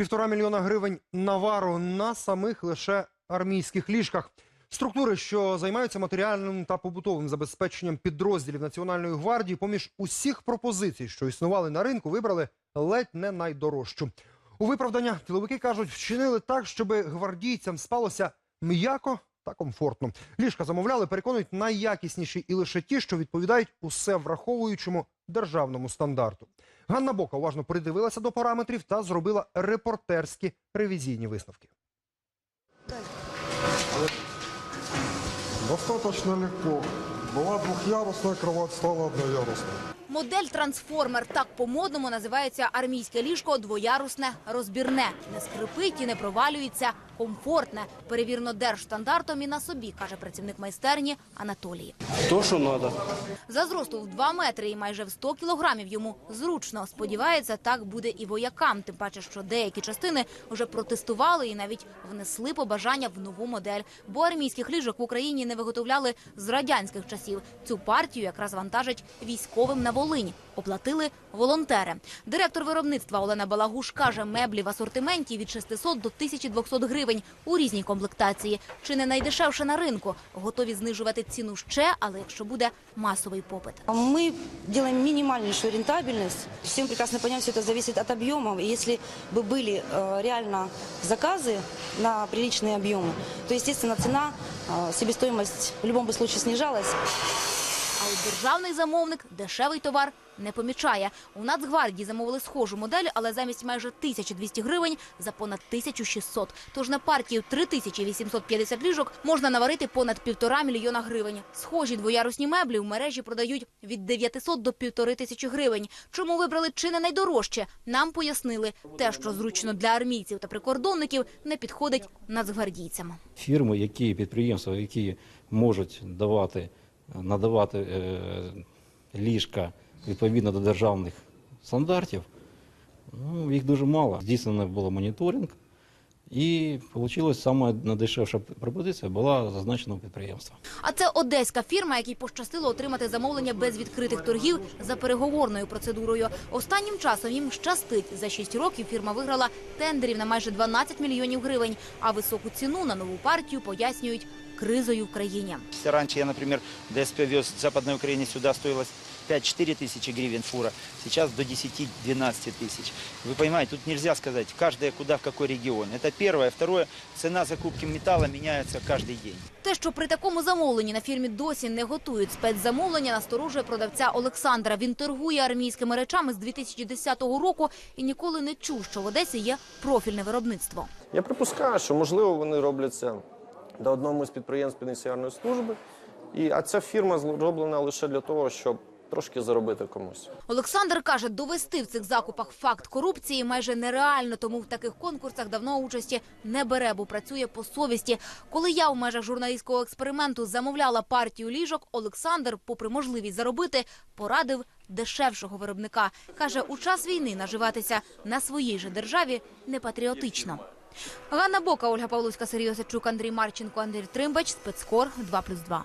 Півтора мільйона гривень навару на самих лише армійських ліжках. Структури, що займаються матеріальним та побутовим забезпеченням підрозділів Національної гвардії, поміж усіх пропозицій, що існували на ринку, вибрали ледь не найдорожчу. У виправдання тіловики кажуть, вчинили так, щоб гвардійцям спалося м'яко та комфортно. Ліжка замовляли, переконують найякісніші і лише ті, що відповідають усе враховуючому державному стандарту. Ганна Бока уважно придивилася до параметрів та зробила репортерські ревізійні висновки. Достаточно легко. Была двухъярусная кровать, стала одноярусной. Модель трансформер так по-модному називається армійське ліжко двоярусне розбірне. Не скрипить і не провалюється, комфортне, перевірено держстандартом і на собі, каже працівник майстерні Анатолій. То, що треба. За зросту в 2 метри і майже в 100 кілограмів йому зручно. Сподівається, так буде і воякам. Тим паче, що деякі частини вже протестували і навіть внесли побажання в нову модель. Бо армійських ліжок в Україні не виготовляли з радянських часів. Цю партію якраз вантажать військовим на Волинь Оплатили волонтери. Директор виробництва Олена Балагуш каже, меблі в асортименті від 600 до 1200 гривень у різній комплектації. Чи не найдешевше на ринку? Готові знижувати ціну ще, але якщо буде масовий попит. Мы делаем минимальнейшую рентабельность. Всем прекрасно понятно, все это зависит от объемов. И если бы были э, реально заказы на приличные объемы, то, естественно, цена, э, себестоимость в любом бы случае снижалась. А от державний замовник дешевий товар не помічає. У Нацгвардії замовили схожу модель, але замість майже 1200 гривень за понад 1600. Тож на партію 3850 ліжок можна наварити понад півтора мільйона гривень. Схожі двоярусні меблі в мережі продають від 900 до півтори тисячі гривень. Чому вибрали чи не найдорожче? Нам пояснили, те, що зручно для армійців та прикордонників, не підходить нацгвардійцям. Фірми, які підприємства, які можуть давати, надавати е, ліжка відповідно до державних стандартів, ну, їх дуже мало. Здійснено було моніторинг, і вийшло саме найдешевша пропозиція була зазначена підприємства. А це одеська фірма, якій пощастило отримати замовлення без відкритих торгів за переговорною процедурою. Останнім часом їм щастить. За 6 років фірма виграла тендерів на майже 12 мільйонів гривень, а високу ціну на нову партію пояснюють кризою в країні. Если раньше я, например, ДСП вез с Западной Украины сюда, стоило 5-4 тысячи гривен фура, сейчас до 10-12 тысяч. Вы понимаете, тут нельзя сказать, каждая куда в какой регион. Это первое. Второе, цена закупки металла меняется каждый день. Те, що при такому замовленні на фірмі досі не готують спецзамовлення, насторожує продавця Олександра. Він торгує армійськими речами з 2010 року і ніколи не чув, що в Одесі є профільне виробництво. Я припускаю, що можливо вони робляться до одному з підприємств пенітенціарної служби, і, а ця фірма зроблена лише для того, щоб трошки заробити комусь. Олександр каже, довести в цих закупах факт корупції майже нереально, тому в таких конкурсах давно участі не бере, бо працює по совісті. Коли я в межах журналістського експерименту замовляла партію ліжок, Олександр, попри можливість заробити, порадив дешевшого виробника. Каже, у час війни наживатися на своїй же державі не патріотично. Ганна Бока, Ольга Павловська, Сергій Осадчук, Андрій Марченко, Андрій Тримбач, спецкор 2+,2.